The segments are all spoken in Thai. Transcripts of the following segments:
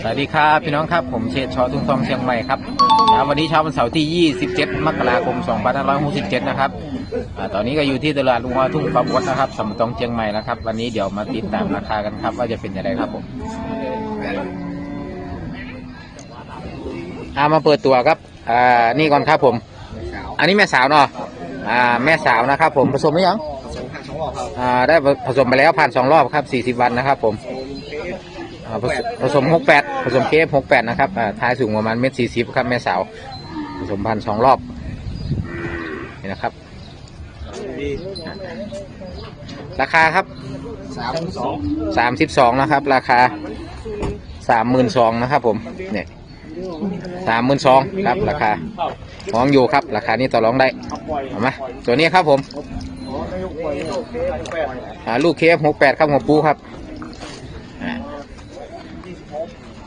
สวัสดีครับพี่น้องครับผมเชษชอทุ่งทองเชียงใหม่ครับวันนี้เช้าวันเสาร์ที่ 27 มกราคม 2567 นะครับอตอนนี้ก็อยู่ที่ตลาดลุงวาทุ่งฟ้าบดนะครับสำตองเชียงใหม่นะครับ วันนี้เดี๋ยวมาติดตามราคากันครับ ว่าจะเป็นยังไงครับผมอามาเปิดตัวครับอ่านี่ก่อนครับผม อันนี้แม่สาวเนาะอ่าแม่สาวนะครับผมผสมหรือยังสองพันสองรอบครับอ่าได้ผสมไปแล้วผ่านสองรอบครับ 40 วันนะครับผม อ่าผสมผสมหกแปดผสมเคฟหกแปดนะครับอ่าท้ายสูงประมาณเมตรสี่สิบครับแม่สาว ผสมพันธุ์สองรอบนี่นะครับราคาครับสามสองสามสิบสองนะครับ ราคาสามหมื่นสองนะครับ ผมเนี่ยสามหมื่นสองครับ ราคาห้องอยู่ครับ ราคานี้ต่อรองได้เอามาตัวนี้ครับผมอ่าลูกเคฟหกแปดครับหัวปูครับอ่า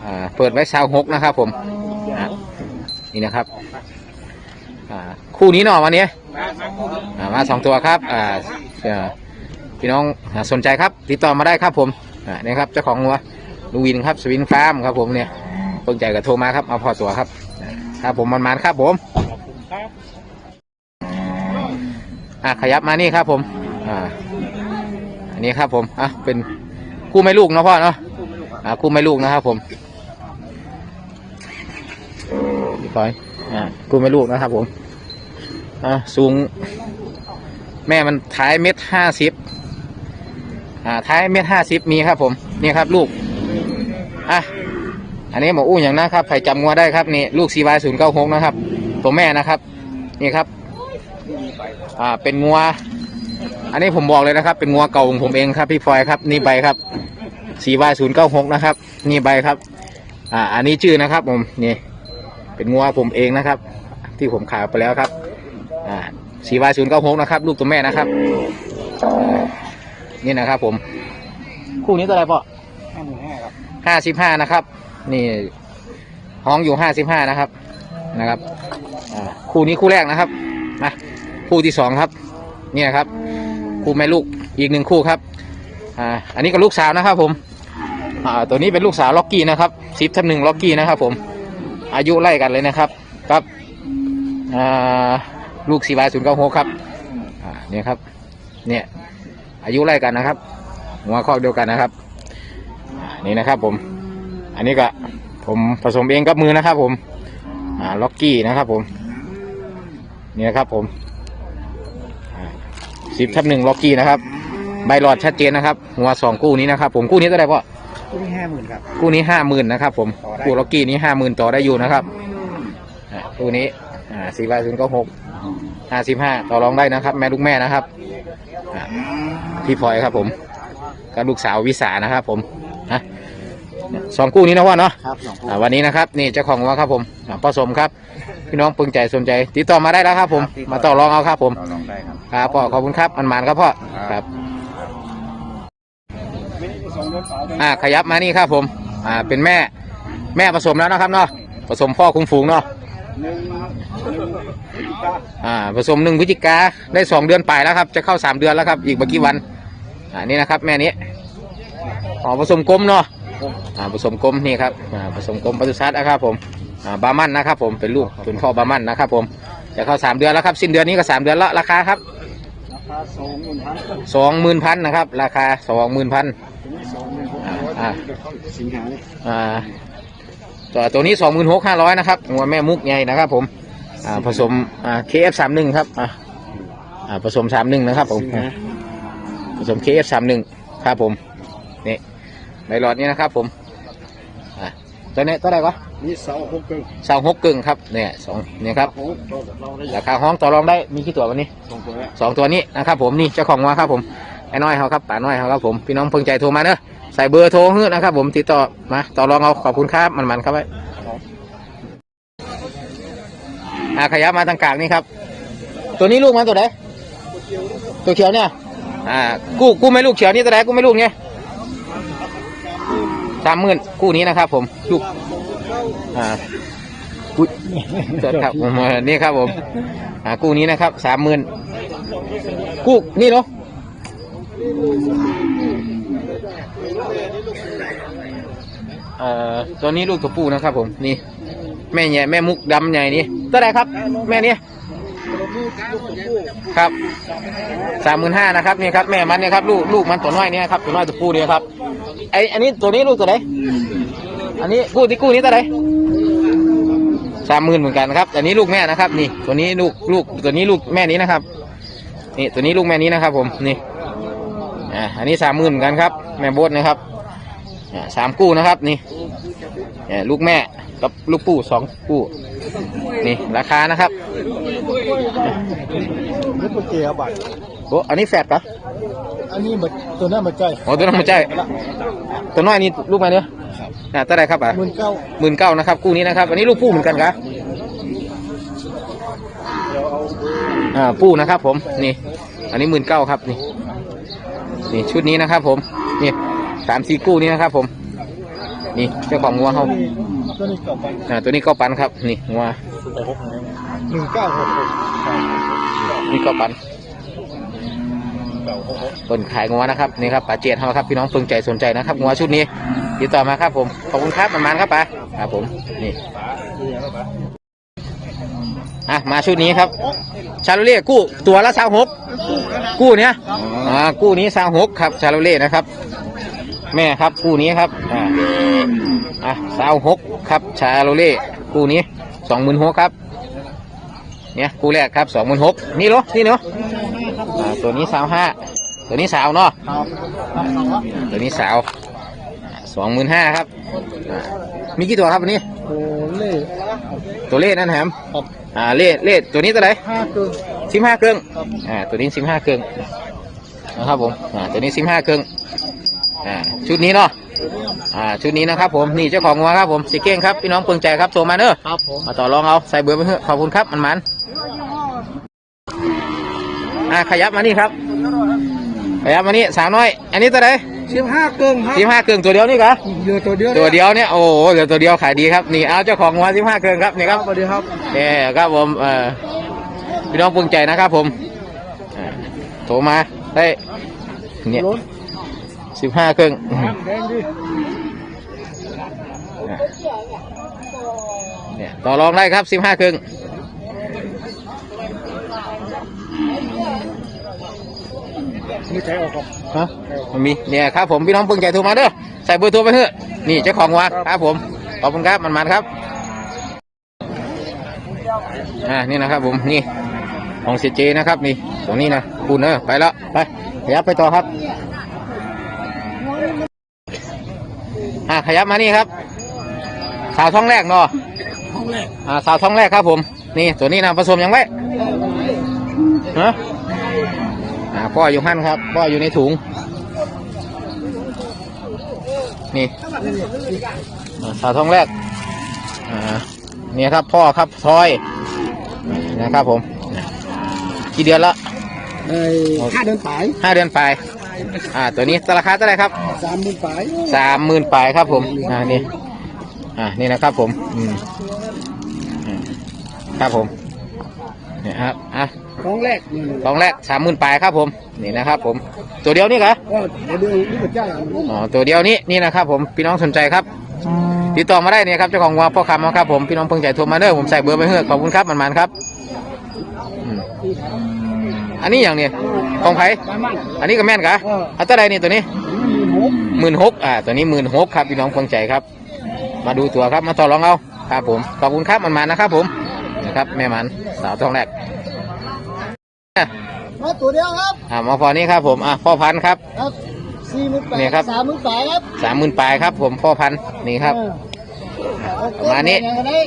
อ่าเปิดไว้ซาวหกนะครับ ผมอ่านี่นะครับอ่าคู่นี้เนาะวันนี้อ่ามาสองตัวครับอ่าอ่อพี่น้องอ่าสนใจครับ ติดต่อมาได้ครับผมอ่านี่ครับเจ้าของงัวลูวินครับสวินฟาร์มครับผมเนี่ยเพิ่งใจกับโทรมาครับเอาพอตัวครับครับผมมันๆครับผมอ่าขยับมานี่ครับผม อ่า อันนี้ครับผม อะ เป็นคู่ไม่ลูกเนาะพ่อเนาะ อ่า คู่ไม่ลูกนะครับผม พี่ปอยอ่าคู่ไม่ลูกนะครับผมอ่าสูง แม่มันท้ายเม็ดห้าสิบอ่าท้ายเม็ดห้าสิบมีครับ ผมนี่ครับ ลูกอะอันนี้หมออู้อย่างนะครับใครจำงัวได้ครับนี่ลูกซีวายศูนย์เก้าหกนะครับ ตัวแม่นะครับ นี่ครับ อ่าเป็นงัว อันนี้ผมบอกเลยนะครับ เป็นงัวเก่าของผมเองครับพี่พลอยครับ นี่ใบครับซีวายศูนย์เก้าหกนะครับ นี่ใบครับ อ่า อันนี้ชื่อนะครับ ผมนี่ เป็นงัวผมเองนะครับ ที่ผมขายไปแล้วครับอ่าสีวายศูนย์เก้าหกนะครับ ลูกตัวแม่นะครับอ่านี่นะครับ ผม คู่นี้ตัวอะไรพ่อห้าหมื่นห้าครับห้าสิบห้านะครับ นี่ห้องอยู่ห้าสิบห้านะครับนะครับอ่าคู่นี้คู่แรกนะครับมาคู่ที่สองครับนี่นะครับ คู่แม่ลูกอีกหนึ่งคู่ครับอ่าอันนี้ก็ลูกสาวนะครับ ผมอ่าตัวนี้เป็นลูกสาวล็อกกี้นะครับสิบทับหนึ่งล็อกกี้นะครับ ผม อายุไล่กันเลยนะครับครับลูกสีวายศูนย์เก้าหกครับเนี่ยครับเนี่ยอายุไล่กันนะครับหัวคอกเดียวกันนะครับนี่นะครับผม อันนี้ก็ผมผสมเองกับมือนะครับ ผมล็อกกี้นะครับผมนี่นะครับผมสิบทับหนึ่งล็อกกี้นะครับ ใบหลอดชัดเจนนะครับ หัวสองคู่นี้นะครับ ผมคู่นี้เท่าไหร่พ่อ คู่นี้ห้าหมื่นครับคู่นี้ห้าหมื่นนะครับ ผมต่อได้คู่ล็อกกี้นี้ห้าหมื่นต่อได้อยู่นะครับอ่าคู่นี้อ่าสี่วายศูนย์เก้าหกห้าสิบห้าต่อรองได้นะครับ แม่ลูกแม่นะครับอ่าพี่พลอยครับ ผมกับลูกสาววิสานะครับ ผมฮะสองคู่นี้นะว่าเนาะครับสองคู่อ่าวันนี้นะครับ นี่เจ้าของว่าครับผมอ่าผสมครับ พี่น้องปึงใจสนใจติดต่อมาได้แล้วครับ ผมมาต่อรองเอาครับ ผมต่อรองได้ครับครับพ่อขอบคุณครับมันมานครับพ่อครับ อ่าขยับมานี่ครับผม อ่าเป็นแม่ แม่ผสมแล้วนะครับเนาะผสมพ่อคุ้มฝูงเนาะอ่าผสมหนึ่งพฤศจิกาได้สองเดือนไปแล้วครับ จะเข้าสามเดือนแล้วครับ อีกไม่กี่วันอ่านี่นะครับ แม่นี้อ๋อผสมกลมเนาะอ่าผสมกลมนี่ครับอ่าผสมกลมปศุสัตว์นะครับ ผมอ่าบามันนะครับ ผมเป็นลูกเป็นพ่อบามันนะครับ ผมจะเข้าสามเดือนแล้วครับ สิ้นเดือนนี้ก็สามเดือนละราคาครับราคาสองหมื่นพันสองหมื่นพันนะครับ ราคาสองหมื่นพัน อ่าร้อยอ่าสิงหาเนี่ยอ่าตัวตัวนี้สองหมื่นหกห้าร้อยนะครับหัวแม่มุกใหญ่นะครับ ผม อ่าผสมอ่า KF สามหนึ่งครับอ่าอ่าผสมสามหนึ่งนะครับ ผมสิงหาผสม KF สามหนึ่งครับผมนี่ใบหลอดนี้นะครับ ผมอ่าตัวนี้ตัวไหนวะนี่เสาหกเกินสาวหกกึ่งครับเนี่ยสองเนี่ยครับโอ้โหเราได้ราคาห้องต่อรองได้มีกี่ตัววันนี้สองตัวแล้วสองตัวนี้นะครับ ผมนี่เจ้าของว่าครับผมไอ้น้อยเขาครับป่าน้อยเขาครับผมพี่น้องเพิ่งใจโทรมาเนอะ ใส่เบอร์โทรเฮ้นะครับผมติดต่อมาต่อรองเอาขอบคุณครับมันมันๆครับไว้อ่าขยับมาทางกลางนี่ครับ ตัวนี้ลูกมันตัวไหนตัวเขียวเนี่ย อ่า กู้กู้ไม่ลูกเขียวนี่ตัวไหนกู้ไม่ลูกเนี่ยสามหมื่นกู้นี้นะครับ ผมลูกอ่ากู้เกิดครับผมนี่ครับผม อ่า กู้นี้นะครับสามหมื่นกู้นี่เนาะ เอ่อตัวนี้ลูกตัวผู้นะครับผมนี่ แม่ใหญ่แม่มุกดำใหญ่นี่ตัวไหนครับ แม่นี้ครับสามหมื่นห้านะครับนี่ครับแม่มันเนี่ยครับลูกลูกมันตัวน้อยเนี่ยครับตัวน้อยตัวผู้เนี่ยครับไออันนี้ตัวนี้ลูกตัวไหนอันนี้กู้ที่กู้นี้ตัวไหนสามหมื่นเหมือนกันครับอันนี้ลูกแม่นะครับ นี่ ตัวนี้ลูกลูกตัวนี้ลูกแม่นี้นะครับ นี่ตัวนี้ลูกแม่นี้นะครับ ผมนี่อ่าอันนี้สามหมื่นเหมือนกันครับ แม่โบดนะครับ สามกู้นะครับนี่เนี่ยลูกแม่กับลูกปู่สองกู้นี่ราคานะครับนี่เป็นเกียร์บัตรโอ้อันนี้แฟดปะอันนี้มันตัวนั้นมันใจโอ้ตัวนั้นมันใจตัวน้อยนี่ลูกแม่เนื้ออ่าตัวใดครับอะหมื่นเก้าหมื่นเก้านะครับกู้นี้นะครับ อันนี้ลูกปู่เหมือนกันครับอ่าปู่นะครับผมนี่ อันนี้หมื่นเก้าครับนี่นี่ชุดนี้นะครับผมนี่ สามสี่กู้นี้นะครับผม นี่เจ้าของงัวเขาตัวนี้เก้าพันอ่าตัวนี้ก็ปันครับ นี่งัวหนึ่งเก้าหกหกนี่ก็ปันต้นขายงัวนะครับนี่ครับป่าเจียดเขาครับพี่น้องเพิ่งใจสนใจนะครับงัวชุดนี้ติดต่อมาครับผมขอบคุณครับมันมันครับป่าครับผมนี่อะมาชุดนี้ครับ ชาโลเล่กู้ตัวละสาวหกกู้เนี้ยอ่ากู้นี้สาวหกครับชาโลเล่นะครับ แม่ครับกู้นี้ครับอ่าอะสาวหกครับชาโลเล่กู้นี้สองหมื่นหกครับ เนี่ยกู้แรกครับสองหมื่นหกนี่เหรอนี่เนาะอ่าตัวนี้สาวห้าตัวนี้สาวเนาะครับตัวนี้สาวสองหมื่นห้าครับอ่ามีกี่ตัวครับวันนี้ โอ้เล่ตัวเล่นั่นแหมครับอ่าเล่เล่ตัวนี้ตัวไหนห้าเกินสิบห้าเครื่องครับอ่าตัวนี้สิบห้าเครื่องนะครับผมอ่าตัวนี้สิบห้าเครื่อง อ่าชุดนี้เนาะอ่าชุดนี้นะครับผมนี่เจ้าของงัวครับผมสีเก้งครับพี่น้องเปิงใจครับโทรมาเนอะครับผมมาต่อรองเอาใส่เบอร์ไปเถอะขอบคุณครับมันมันอ่าขยับมานี่ครับขยับมานี่สาวน้อย อันนี้ตัวไหนสิบห้าเกินครับสิบห้าเครื่องตัวเดียวนี่ครับเหลือตัวเดียวตัวเดียวเนี่ยโอ้โหเหลือตัวเดียวขายดีครับนี่เอาเจ้าของงัวสิบห้าเครื่องครับนี่ครับสวัสดีครับเนี่ยครับผมเอ่อพี่น้องปึงใจนะครับผมอ่าโทรมาได้เนี่ยล้น สิบห้าเครื่องแดงดิเนี่ยต่อรองได้ครับสิบห้าเครื่องมีใครออกครับฮะมันมีเนี่ยครับผมพี่น้องปึงใจโทรมาเด้อใส่เบอร์โทรไปเถอะนี่เจ้าของวัวครับผมขอบคุณครับมันมันๆครับอ่านี่นะครับผมนี่ของเซเจนะครับนี่ตรงนี้นะคุณเนอะไปแล้วไปขยับไปต่อครับ อ่าขยับมานี่ครับ สาวท้องแรกเนาะห้องแรกอ่าสาวท้องแรกครับผม นี่ตัวนี้นะผสมยังไว้ฮะอ่าพ่ออยู่หั่นครับพ่ออยู่ในถุง นี่อ่าสาวท้องแรกอ่าเนี่ยครับพ่อครับทอยนะครับผมกี่เดือนละไอ้ห้าเดินสายห้าเดือนปลาย อ่า ตัวนี้ราคาเท่าไหร่ครับสามหมื่นสายสามหมื่นปลายครับ ผม อ่า นี่ อ่า นี่นะครับผม อืมอืมครับผมเนี่ยครับ อะห้องแรกนี่กล่องแรกสามหมื่นปลายครับผม นี่นะครับ ผม ตัวเดียวนี่เหรอก็เดี๋ยวดูนี่เป็นเจ้าอย่างนี้อ๋อ ตัวเดียวนี้นี่นะครับ ผม พี่น้องสนใจครับติดต่อมาได้เนี่ยครับเจ้าของวัวพ่อคำนะครับผมพี่น้องเพิ่งใจโทรมาเด้อผมใส่เบอร์ไปเถอะขอบคุณครับมันมันๆครับอืมอันนี้อย่างเนี้ย ของไผ่บ้านมันอันนี้ก็แม่นกะเออเอาตัวใดนี่ตัวนี้หมื่นหกหมื่นหกอ่า ตัวนี้หมื่นหกครับพี่น้องเพิ่งใจครับ มาดูตัวครับมาต่อรองเอาครับผม ขอบคุณครับมันมันๆนะครับผมนะครับแม่มันสาวทองแรกมาตัวเดียวครับ อ่ามาพอนี้ครับผม อะพ่อพันธุ์ครับ ครับสี่หมื่นแปดนี่ครับสามหมื่นแปดครับสามหมื่นปลายครับ ผมพ่อพันธุ์นี่ครับเออประมาณนี้อย่างนี้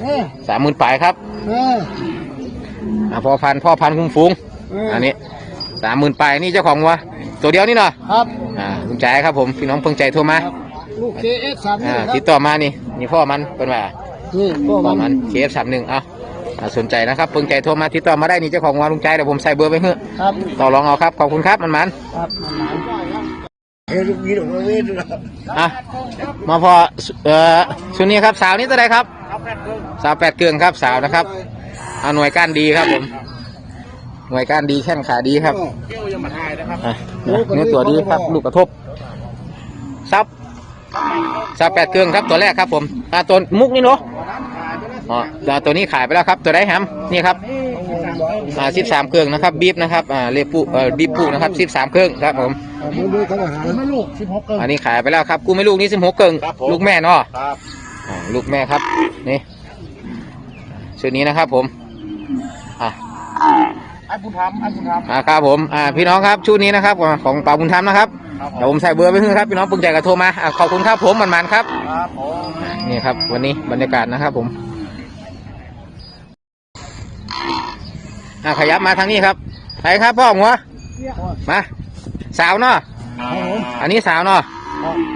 เออสามหมื่นปลายครับเอออะพ่อพันธุ์พ่อพันธุ์คุ้มฟูงเอออันนี้สามหมื่นปลายนี่เจ้าของวัวตัวเดียวนี่เนาะครับอ่าลุงใจครับผมพี่น้องเพิ่งใจโทรมาครับลูกเคเอสสามหอ่านึ่งคติรัดบต่อมานี่นี่พ่อมันเป็นว่านี่พวกพ่อมัมันนเคฟสามหนึ่งเอาอ่าสนใจนะครับเพิ่งใจโทรมาติดต่อมาได้นี่เจ้าของวัวลุงใจเดี๋ยวผมใส่เบอร์ไว้เฮ้อะครับต่อรองเอาครับขอบคุณครับมันมันครับมันหมายเฮ้ยลูกยีดอกเวทนะครับอะมาพอเอ่อชุดนี้ครับสาวนี้ตัวใดครับสาวแปดเกลืองครับสาวนะครับเอาหน่วยก้านดีครับผม หน่วยก้านดีแข้งขาดีครับเกี่ยวยังมาทายนะครับอะเนื้อตัวดีครับ ลูกกระทบ ซับสามแปดเครื่องครับตัวแรกครับผมอ่าตัวมุกนี่เนาะอ๋ออ่าตัวนี้ขายไปแล้วครับ ตัวไหนแฮมนี่ครับอ่าสิบสามเครื่องนะครับบีบนะครับอ่าเลปูเอ่อบีบปูนะครับสิบสามเครื่องครับผมมือมือเขาหาไม่ลูกสิบหกเกินอันนี้ขายไปแล้วครับกูไม่ลูกนี่สิบหกเครื่องครับผมลูกแม่เนาะครับอ่าลูกแม่ครับนี่ชุดนี้นะครับผมอ่า ไอ้บุญธรรมไอ้บุญธรรมอ่าครับผมอ่าพี่น้องครับชุดนี้นะครับของป่าบุญธรรมนะครับครับผเดี๋ยวมผมใส่เบอร์ไปให้ครับพี่น้องปึงใจกับโทรมาอ่าขอบคุณครับผมมันมันๆครับครับผมนี่ครับ วันนี้บรรยากาศนะครับ ผมอ่าขยับมาทางนี้ครับไปครับพ่อหัวมาสาวเนาะครับผมอันนี้สาวเนาะ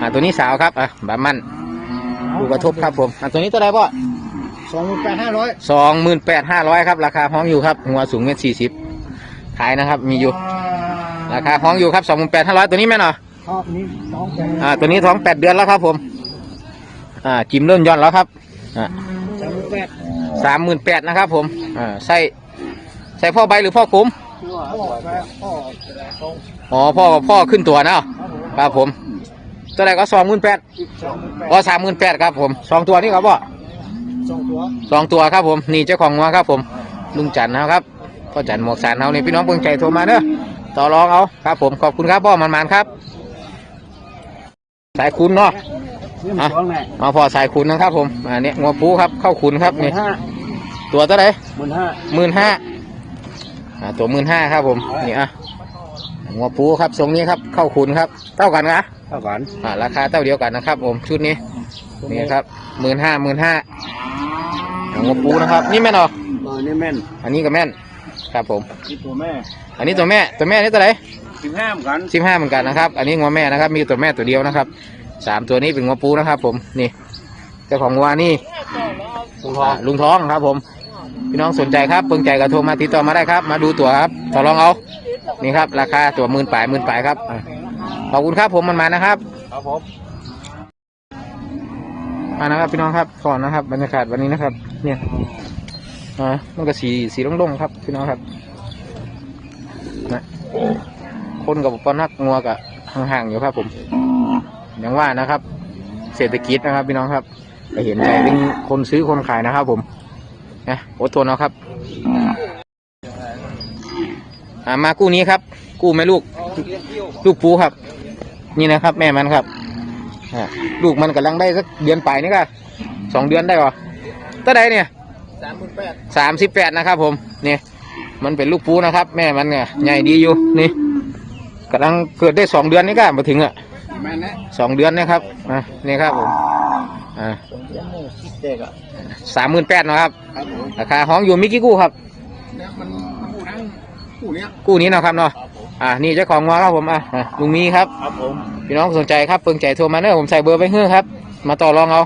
อ่าตัวนี้สาวครับอะบามันดูกระทบครับผมอ่าตัวนี้ตัวใดพ่อ สองหมื่นแปดห้าร้อยสองหมื่นแปดห้าร้อยครับราคาห้องอยู่ครับหัวสูงเมตรสี่สิบขายนะครับ มีอยู่ ราคาห้องอยู่ครับสองหมื่นแปดห้าร้อยตัวนี้แม่เนาะครับนี่สองแปดอ่า ตัวนี้ท้องแปดเดือนแล้วครับผม อ่า จิมเริ่มย่อนแล้วครับอ่าสองหมื่นแปดสามหมื่นแปดนะครับ ผมอ่าใส่ใส่พ่อใบหรือพ่อคุ้มพ่อแม่พ่อตรงอ๋อพ่อพ่อขึ้นตัวเนาะครับผมครับผมตัวไหนก็สองหมื่นแปดสองหมื่นแปดก็สามหมื่นแปดครับผมสองตัวนี่ครับพ่อ สองตัวสองตัวครับผมนี่เจ้าของงัวครับผมลุงจันทร์นะครับพ่อจันทร์หมวกสารเอานี่พี่น้องเพิ่งใจโทรมาเด้อต่อรองเอาครับผมขอบคุณครับพ่อมันมันๆครับ สายคุณเนาะนี่มันสองแน่เอาพอสายคุณนะครับ ผมอันนี้งัวปูครับเข้าคุณครับหมื่นี่นห้าตัวเท่าไหร่หมื่นห้าหมื่นห้าอ่าตัวหมื่นห้าครับผมนี่อะงัวปูครับทรงนี้ครับเข้าคุณครับเท่ากันนะเท่ากันอ่าราคาเท่าเดียวกันนะครับ ผมชุดนี้นี่ครับหมื่นห้าหมื่นห้า งัวปูนะครับ นี่แม่นเหรอเออนี่แม่นอันนี้ก็แม่น ครับผม นี่ตัวแม่อันนี้ตัวแม่ ตัวแม่นี่ตัวไหนสิบห้าเหมือนกันสิบห้าเหมือนกันนะครับ อันนี้งัวแม่นะครับ มีตัวแม่ตัวเดียวนะครับ สามตัวนี้เป็นงัวปูนะครับ ผม นี่ เจ้าของงัวนี่ ลุงทองอ่าลุงท้องครับ ผม พี่น้องสนใจครับเพิ่งใจกระโทรมาติดต่อมาได้ครับ มาดูตัวครับต่อรองเอา นี่ครับ ราคาตัวหมื่นปลายหมื่นปลายครับอ่าขอบคุณครับผมมันมานะครับ ครับผม อ่านะครับพี่น้องครับก่อนนะครับ บรรยากาศวันนี้นะครับ เนี่ยอ่ามันก็สีสีลงๆครับพี่น้องครับนะคนกับปอนักงัวกับห่างๆอยู่ครับ ผมอย่างว่านะครับ เศรษฐกิจนะครับ พี่น้องครับก็เห็นใจเป็นคนซื้อคนขายนะครับ ผมนะอดทนเอาครับอ่ามากู้นี้ครับ กู้แม่ลูก ลูกปูครับ นี่นะครับ แม่มันครับ ลูกมันกำลังได้สักเดือนปลายนี่ก็สองเดือนได้ปะตัวใดเนี่ยสามหมื่นแปดสามสิบแปดนะครับ ผมนี่มันเป็นลูกปูนะครับ แม่มันเนี่ยใหญ่ดีอยู่นี่กำลังเกิดได้สองเดือนนี่ก็มาถึงอะแม่นนะสองเดือนนะครับอ่านี่ครับผมอ่าสองเดือนนี่คิดเด็กอะสามหมื่นแปดนะครับครับผมราคาห้องอยู่มิกี่กู้ครับเนี่ยมันคู่นั้นคู่เนี้ยกู้นี้นะครับเนาะครับผม อ่านี่เจ้าของงัวครับผมอะอะลุงมีครับครับผมพี่น้องสนใจครับเปิงใจโทรมาเนอะผมใส่เบอร์ไปเฮ้อครับ มาต่อรองเอา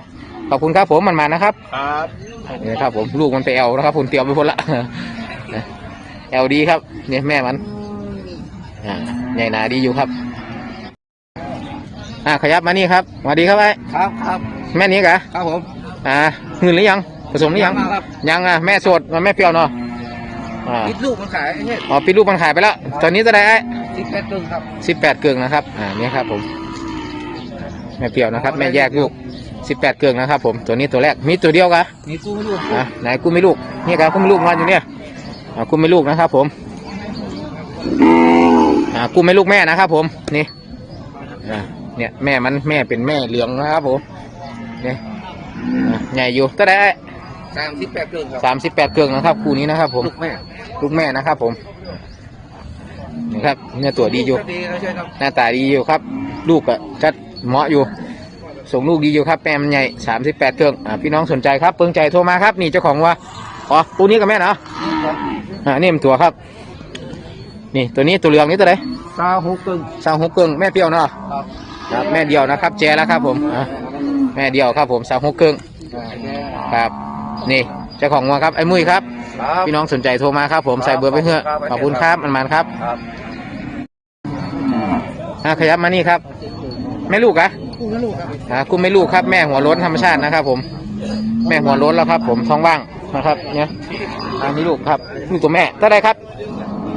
ขอบคุณครับผมมันมานะครับครับนี่ครับผมลูกมันไปแอลนะครับผมเตรียมไปพ้นละแอลดีครับ เนี่ยแม่มันอ่าใหญ่หนาดีอยู่ครับ อ่าขยับมานี่ครับสวัสดีครับไอ้ครับครับแม่นี้กะครับผมอ่าหืนหรือยังผสมหรือยังมาครับยังอะแม่โสดมันแม่เปรี้ยวเนาะ อ่าคิดลูกมันขายไอ้เนี่ยอ๋อปีลูกมันขายไปแล้ว ตอนนี้จะได้ไอ้คิดแค่ตึงครับสิบแปดเกลืองนะครับ อ่านี่ครับผมแม่เปรี้ยวนะครับ แม่แยกลูกสิบแปดเกลืองนะครับผม ตัวนี้ตัวแรก มีตัวเดียวกะนี่กูไม่รู้อะไหนกูไม่ลูก นี่ครับกูไม่ลูกนอนอยู่เนี่ยอ่ากูไม่ลูกนะครับผม อ่ากูไม่ลูกแม่นะครับผม นี่ อ่า เนี่ยแม่มันแม่เป็นแม่เหลืองนะครับผม นี่อ่าใหญ่อยู่ก็ได้ สามสิบแปดตึงครับสามสิบแปดเกลืองนะครับคู่นี้นะครับ ผมลูกแม่ลูกแม่นะครับ ผมนี่ครับเนี่ยตัวดีอยู่ดีนะใช่ครับหน้าตาดีอยู่ครับ ลูกก็จัดเหมาะอยู่ ส่งลูกดีอยู่ครับแม่มันใหญ่สามสิบแปดเครื่องอ่าพี่น้องสนใจครับเปิงใจโทรมาครับ นี่เจ้าของว่าอ๋อตัวนี้กับแม่เนาะอ่านี่มันตัวครับ นี่ตัวนี้ตัวเหลืองนี่ตัวไหนซาหกตึงสาวหกเครื่องแม่เปรี้ยวเนาะครับครับแม่เดียวนะครับ แจแล้วครับ ผมอะแม่เดียวครับ ผมสาวหกเครื่องครับ นี่เจ้าของว่าครับไอ้มุ้ยครับ ครับพี่น้องสนใจโทรมาครับ ผมใส่เบอร์ไปเถอะครับขอบคุณครับมันมันครับครับอะขยับมานี่ครับ แม่ลูกอะคู่นะลูกครับอ่าคุณไม่ลูกครับ แม่หัวโล้นธรรมชาตินะครับ ผม แม่หัวโล้นแล้วครับ ผมท้องว่างนะครับ เนี่ยอันนี้ลูกครับลูกตัวแม่เท่าไหรครับ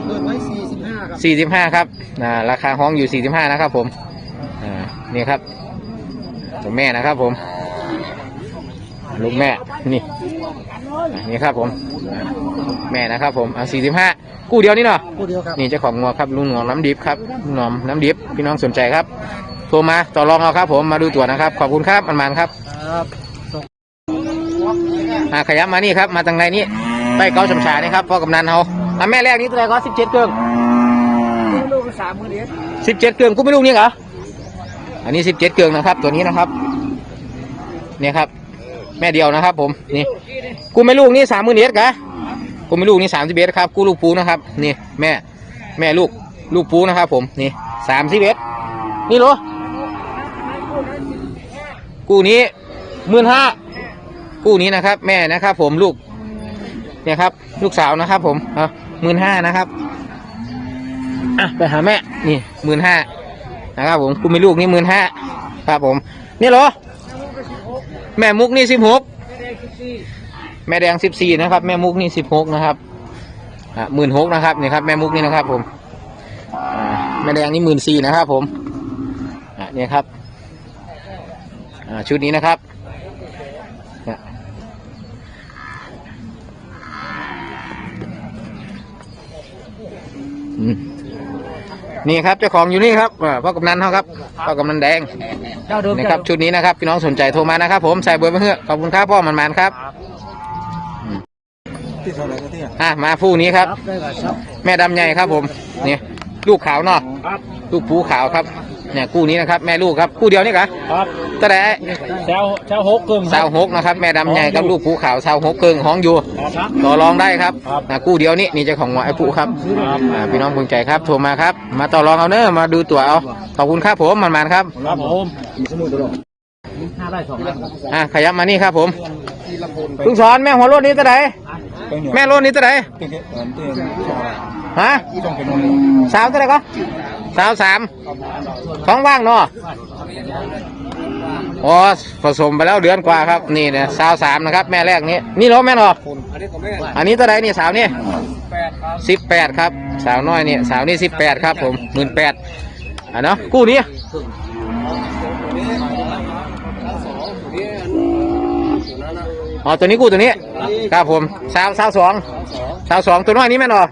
เปิดไว้สี่สิบห้าครับสี่สิบห้าครับอ่าราคาห้องอยู่สี่สิบห้านะครับ ผมอ่านี่ครับตัวแม่นะครับ ผม ลูกแม่นี่อะนี่ครับผมอะแม่นะครับผมอะสี่สิบห้ากู้เดียวนี่เนาะคู่เดียวครับนี่เจ้าของงัวครับลุงหนอมน้ำดิบครับลุงหนอมน้ำดิบพี่น้องสนใจครับโทรมาต่อรองเอาครับ ผมมาดูตัวนะครับ ขอบคุณครับมันมันๆครับครับอ่าขยับมานี่ครับ มาทางในนี่ใต้เก้าชมชานี่ครับพ่อกำนันเขาอะแม่แรกนี้ตัวไหนก็สิบเจ็ดเครื่องลูกสามมือเดียวสิบเจ็ดเครื่องกูไม่รู้นี่เหรออันนี้สิบเจ็ดเครื่องนะครับ ตัวนี้นะครับ เนี่ยครับ แม่เดียวนะครับ ผมนี่กูไม่ลูกนี่สามหมื่นเอ็ดกะกูไม่ลูกนี่สามสิบเอ็ดครับ กูลูกปูนะครับนี่แม่แม่ลูกลูกปูนะครับ ผมนี่สามสิบเอ็ดนี่เหรอกูนี้หมื่นห้ากูนี้นะครับ แม่นะครับ ผมลูกเนี่ยครับ ลูกสาวนะครับ ผมเอาหมื่นห้านะครับอะไปหาแม่นี่หมื่นห้านะครับ ผมกูมีลูกนี่หมื่นห้าครับผม นี่เหรอ แม่มุกนี่สิบหกแม่แดงสิบสี่นะครับ แม่มุกนี่สิบหกนะครับอะหมื่นหกนะครับนี่ครับแม่มุกนี่นะครับผมแม่แดงนี่หมื่นสี่นะครับผมอะเนี่ยครับอ่าชุดนี้นะครับอืม นี่ครับเจ้าของอยู่นี่ครับอ่าพ่อกำนันเขาครับพ่อกำนันแดงเจ้าเดิมนะครับชุดนี้นะครับพี่น้องสนใจโทรมานะครับ ผมใส่เบอร์มาเพื่อขอบคุณครับพ่อมันมันๆครับที่เท่าไหร่ก็ที่อะมาผู้นี้ครับครับได้ครับแม่ดำใหญ่ครับผมนี่ลูกขาวเนาะครับลูกปูขาวครับ เนี่ยคู่นี้นะครับแม่ลูกครับคู่เดียวนี่กะครับตะแดะเจ้าเจ้าหกกึ่งสาวหกนะครับแม่ดำใหญ่กับลูกปูขาวสาวหกเกิงห้องอยู่ครับต่อรองได้ครับครับอะคู่เดียวนี่นี่เจ้าของหัวไอ้ปูครับครับอ่าพี่น้องภูมิใจครับโทรมาครับ มาต่อรองเอาเนอะมาดูตัวเอาขอบคุณครับผมมันมันๆครับครับผมมีสมุดตลอดห้าได้สองอะขยับมานี่ครับผมลุงสอนแม่หัวรถนี้ตะไดแม่รถนี้ตะไดฮะสาวเท่าไหร่ก็ สาวสามท้องว่างเนาะอ๋อผสมไปแล้วเดือนกว่าครับนี่เนี่ยสาวสามนะครับ แม่แรกนี้ นี่เหรอแม่เนาะอันนี้เท่าไหร่นี่สาวนี่สิบแปดครับ สาวน้อยนี่สาวนี่สิบแปดครับผมหมื่นแปดอะเนาะกู้นี้อ๋อตัวนี้กู้ตัวนี้ครับผมสาวสาวสองสาวสองตัวน้อยนี้แม่เนาะ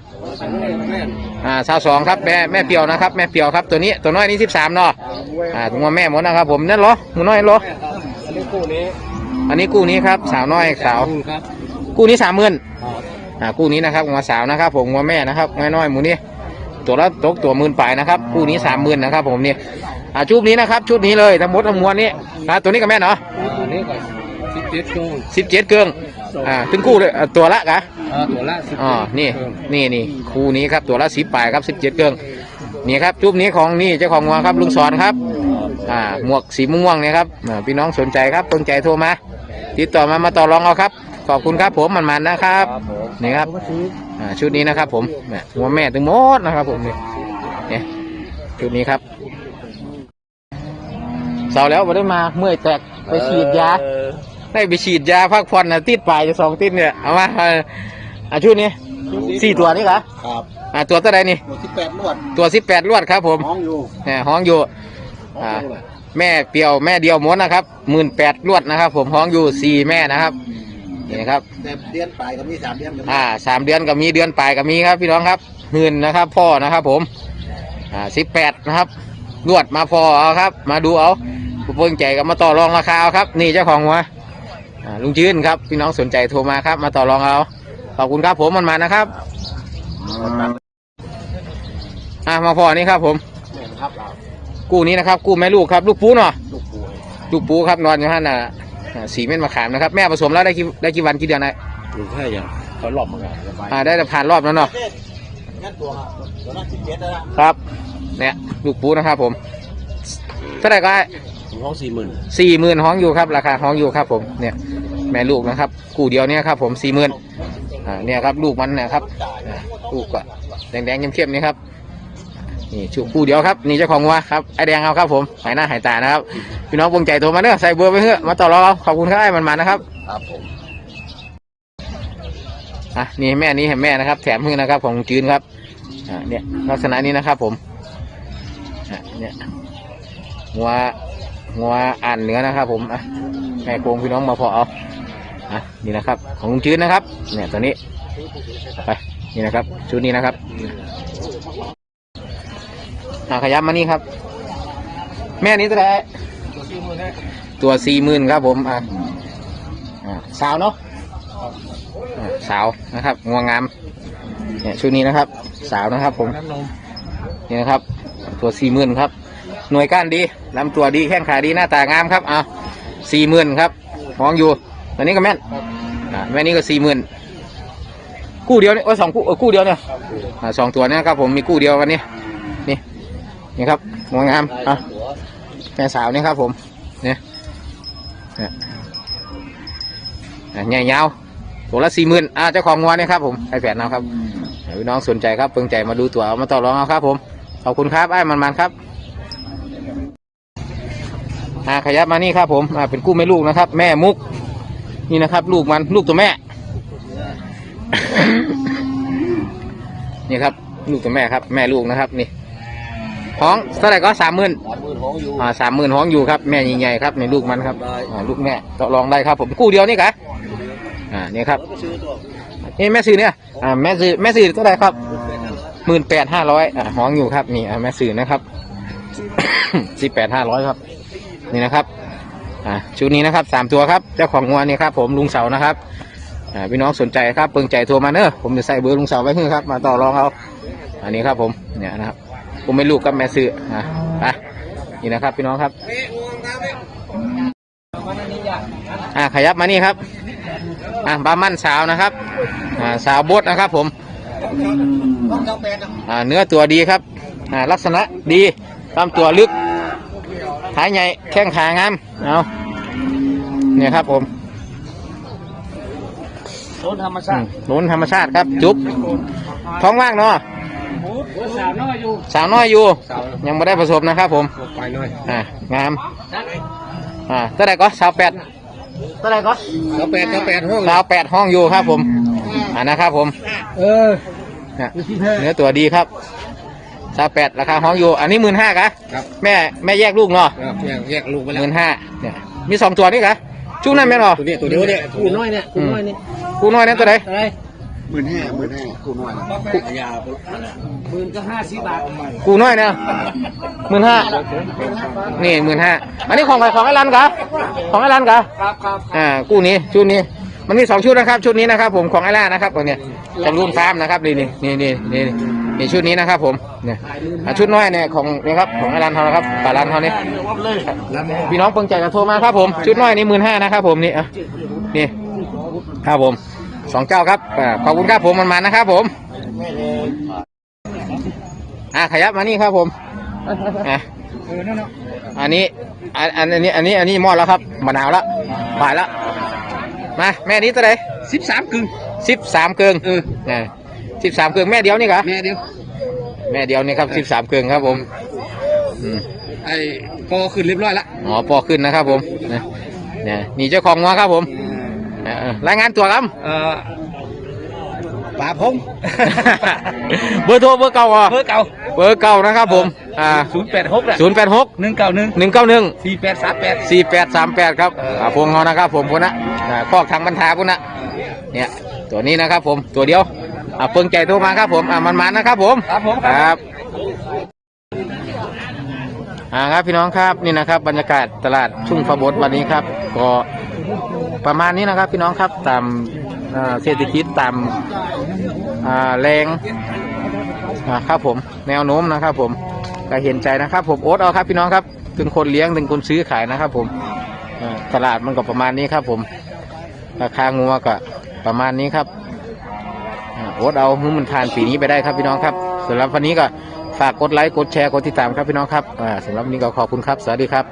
อ่าสาวสองครับแม่แม่เปียวนะครับ แม่เปียวครับตัวนี้ตัวน้อยนี่สิบสามเนาะอ่าตัวแม่หมดนะครับ ผมนั่นเหรอหมูน้อยเหรออันนี้คู่นี้อันนี้กู้นี้ครับสาวน้อยสาว ครับกู้นี้สามหมื่นอ่ากู้นี้นะครับงัวสาวนะครับ ผมงัวแม่นะครับงัวน้อยหมูนี้ตัวละตกตัวหมื่นปลายนะครับกู้นี้สามหมื่นนะครับ ผมนี่อ่าชุดนี้นะครับชุดนี้เลยทั้งหมดทั้งมวลนี้อ่าตัวนี้กับแม่เนาะอันนี้ก็สิบเจ็ดกึ่งสิบเจ็ดเกลือง อ่าถึงกู้เลยอ่าตัวละกะตัวละสิบอ๋อนี่นี่นี่คู่นี้ครับตัวละสิบปลายครับสิบเจ็ดเกิงนี่ครับจุ๊บนี้ของนี่เจ้าของงัวครับลุงสอนครับอ่าหมวกสีม่วงๆเนี่ยครับอ่าพี่น้องสนใจครับสนใจโทรมา ติดต่อมามาต่อรองเอาครับ ขอบคุณครับผมมันมันๆนะครับนี่ครับอ่าชุดนี้นะครับ ผมเนี่ยหัวแม่ถึงหมดนะครับ ผมนี่เนี่ยชุดนี้ครับเสาร์แล้วไม่ได้มาเมื่อยแตกไปฉีดยา ได้ไปฉีดยาพักผ่อนนะติดปลายจะสองติดเนี่ยเอามาเอาอ่าชุดนี้สี่ตัวนี่ครับครับอ่าตัวเท่าไหรนี่ หมดที่แปดลวดตัวสิบแปดลวดครับผมห้องอยู่เนี่ยห้องอยู่อ่าแม่เปียวแม่เดียวม้วนนะครับหมื่นแปดลวดนะครับ ผมห้องอยู่สี่แม่นะครับนี่นะครับ แต่เดือนปลายก็มีสามเดือนอ่าสามเดือนก็มีเดือนปลายก็มีครับพี่น้องครับหืนนะครับ พ่อนะครับผมอ่าสิบแปดนะครับลวดมาพอเอาครับ มาดูเอาผู้ปนใจก็มาต่อรองราคาเอาครับ นี่เจ้าของหัวอ่า ลุงจื้นครับพี่น้องสนใจโทรมาครับ มาต่อรองเอาขอบคุณครับผมมันมานะครับอ่ามาพอนี่ครับผมครับกู้นี้นะครับ กู้แม่ลูกครับ ลูกปูเนาะลูกปูลูกปูครับนอนอยู่ท่านน่ะอ่าสีเม็ดมะขามนะครับ แม่ผสมแล้วได้กี่ได้กี่วันกี่เดือนได้ลูกแค่ยังเขาหลบมาไงสบายอ่าได้ผ่านรอบแล้วเนาะงั้นตัวตัวละสิบเจ็ดนะครับเนี่ยลูกปูนะครับผมเท่าไหร่ก็ห้องสี่หมื่นสี่หมื่นห้องอยู่ครับ ราคาห้องอยู่ครับผมเนี่ย แม่ลูกนะครับกู้เดียวเนี่ยครับ ผมสี่หมื่นอ่าเนี่ยครับลูกมันเนะครับอ่าลูกก็แดงๆเข้มๆนี่ครับนี่ชูกู้เดียวครับนี่เจ้าของวัวครับไอแดงเอาครับผมหายหน้าหายตานะครับพี่น้องปวงใจโทรมาเนอะใส่เบอร์ไปเถอะมาต่อรองเอาขอบคุณครับไอ้มันมานะครับครับผมอะนี่แม่นี้เห็นแม่นะครับ แถมให้นะครับ ของจืนครับอ่าเนี่ยลักษณะนี้นะครับ ผมอะเนี่ยหัวงัวอ่านเหนือนะครับ ผมอะแม่โกงพี่น้องมาพอเอา อะนี่นะครับ ของลุงจืดนะครับ เนี่ยตัวนี้ไปนี่นะครับ ชุดนี้นะครับอะขยับมานี่ครับ แม่นี้ตัวไหนตัวสี่หมื่นครับผมอะสาวเนาะะสาวนะครับงวงงามเนี่ยชุดนี้นะครับ สาวนะครับ ผมนี่นะครับ ตัวสี่หมื่นครับ หน่วยก้านดีลำตัวดีแข้งขาดีหน้าตางามครับเอาสี่หมื่นครับมองอยู่ ตัวนี้ก็แม่นอ่าแม่นี้ก็สี่หมื่นกู้เดียวเนี่ยโอ้ยสองกู้เออกู้เดียวเนี่ยอ่าสองตัวเนะครับผมมีกู้เดียวกันนี่นี่นี่ครับงวงามอะแม่สาวนี่ครับผมเนี่ยเนี่ยอะใหญ่ยาวตัวละสี่หมื่นอ่าเจ้าของงัวเนี่ยครับผมไอแผนเอาครับพี่น้องสนใจครับเพิ่งใจมาดูตัวเอามาต่อรองเอาครับ ผมขอบคุณครับไอ้มันมันๆครับอ่าขยับมานี่ครับผมอ่าเป็นกู้แม่ลูกนะครับ แม่มุก นี่นะครับ ลูกมันลูกตัวแม่ นี่ครับ ลูกตัวแม่ครับ แม่ลูกนะครับ นี่ห้องเท่าไหร่ก็สามหมื่นสามหมื่นของอยู่อ่าสามหมื่นห้องอยู่ครับแม่ใหญ่ๆครับในลูกมันครับอ่าลูกแม่ต่อรองได้ครับ ผมกู้เดียวนี่กะอ่านี่ครับก็ซื้อตัวนี่แม่ซื้อเนี่ยอ่าแม่ซื้อแม่ซื้อเท่าไหร่ครับหมื่นแปดห้าร้อยอ่าห้องอยู่ครับนี่อ่าแม่ซื้อนะครับสิบแปดห้าร้อยครับ นี่นะครับ อ่าชุดนี้นะครับสามตัวครับเจ้าของงัวนี่ครับผมลุงเสานะครับอ่าพี่น้องสนใจครับเปิงใจโทรมาเนอะผมจะใส่เบอร์ลุงเสาไว้ให้ครับมาต่อรองเอาอันนี้ครับผมเนี่ยนะครับผมไม่ลูกกับแม่ซื้ออ่าไปนี่นะครับพี่น้องครับอ่าขยับมานี่ครับอ่าบามั่นสาวนะครับอ่าสาวบดนะครับผมเนะอ่าเนื้อตัวดีครับอ่าลักษณะดีลำตัวลึก ขาใหญ่แข้งขางามเอาเนี่ยครับผมโดนธรรมอืชามติหนุนธรรมชาติครับ จุ๊บท้องว่างเนาะสาวน้อยอยู่สาวน้อยอยู่สาวยังไม่ได้ผสมนะครับผมไปหน่อยอ่างามอ่าเท่าไหร่ก็สาวแปดเท่าไหร่ก็เจ้าแปดเจ้าแปดห้องสาวแปดห้องอยู่ครับผมอ่านะครับผม เอออะเนื้อตัวดีครับ สาวแปดราคาห้องอยู่ อันนี้หมื่นห้ากะครับแม่แม่แยกลูกเนาะครับแยกแยกลูกไปหแล้วมื่นห้าเนี่ยมีสองตัวนี่กะจุ้งนั่นแม่นเหรอตัวนี้ตัวเดียวเนี่ยกูน้อยเนี่ยกูน้อยเนี่ยกูน้อยนั่นตัวไหนอะไรหมื่นห้าหมื่นห้ากูน้อยกูยาหมื่นก็ห้าสิบบาทกูน้อยเนี่ยหมื่นห้านี่หมื่นห้าอันนี้ของใครของไอ้รันกะของไอ้รันกะครับครับอ่ากู้นี้ชุดนี้ มันมีสองชุดนะครับ ชุดนี้นะครับ ผมของไอ้ล่านะครับตัวเนี้ยจำรุ่นฟาร์มนะครับนี่นี่นี่นี่นี่นี่ชุดนี้นะครับ ผมเนี่ยอ่าชุดน้อยเนี่ยของนี่ครับของไอ้รันเขานะครับปลารันเขานี่พี่น้องเพิ่งใจกระโทรมาครับผมชุดน้อยนี่หมื่นห้านะครับผมนี่อะนี่ครับผมสองเจ้าครับอ่าขอบคุณครับผมมันมานะครับ ผมอ่าขยับมานี่ครับผมอะอันนี้อันอันอันนี้อันนี้อันนี้มอดแล้วครับมะนาวแล้วผ่านแล้ว มาแม่นี้ตัวไหนสิบสามกึ่งสิบสามเกิงเออสิบสามเกิงแม่เดียวนี่ครับแม่เดียวแม่เดียวนี่ครับสิบสามเกิงครับผมอืมไอ้ก็ขึ้นเรียบร้อยละอ๋อปอขึ้นนะครับผมเนี่ยเนี่ยนี่เจ้าของงัวครับผมเออรายงานตัวครับเอ่อป่าพง เบอร์โทรเบอร์เก่าอะเบอร์เก่าเบอร์เก่านะครับผม อ่าศูนย์แปดหกศูนย์แปดหกหนึ่งเก้าหนึ่งหนึ่งเก้าหนึ่งสี่แปดสามแปดสี่แปดสามแปดครับอ่าพงเขานะครับผมพุ่นนะอ่าคอกทางบรรทาพุ่นนะเนี่ยตัวนี้นะครับผมตัวเดียวอ่าเพิ่งใจโทรมาครับผมอ่ามันมันๆนะครับผมครับผมครับอ่าครับพี่น้องครับนี่นะครับ บรรยากาศตลาดชุ่งฟาบดวันนี้ครับก็ประมาณนี้นะครับ พี่น้องครับตามอ่าเศรษฐกิจตามอ่าแรงอ่าครับผม แนวโน้มนะครับผม ก็เห็นใจนะครับผมโอ๊ตเอาครับพี่น้องครับถึงคนเลี้ยงถึงคนซื้อขายนะครับ ผมตลาดมันก็ประมาณนี้ครับ ผม ราคางัวก็ประมาณนี้ครับโอ๊ตเอาให้มันผ่านปีนี้ไปได้ครับพี่น้องครับสำหรับวันนี้ก็ฝากกดไลค์กดแชร์กดติดตามครับพี่น้องครับอ่าสำหรับวันนี้ก็ขอบคุณครับ สวัสดีครับ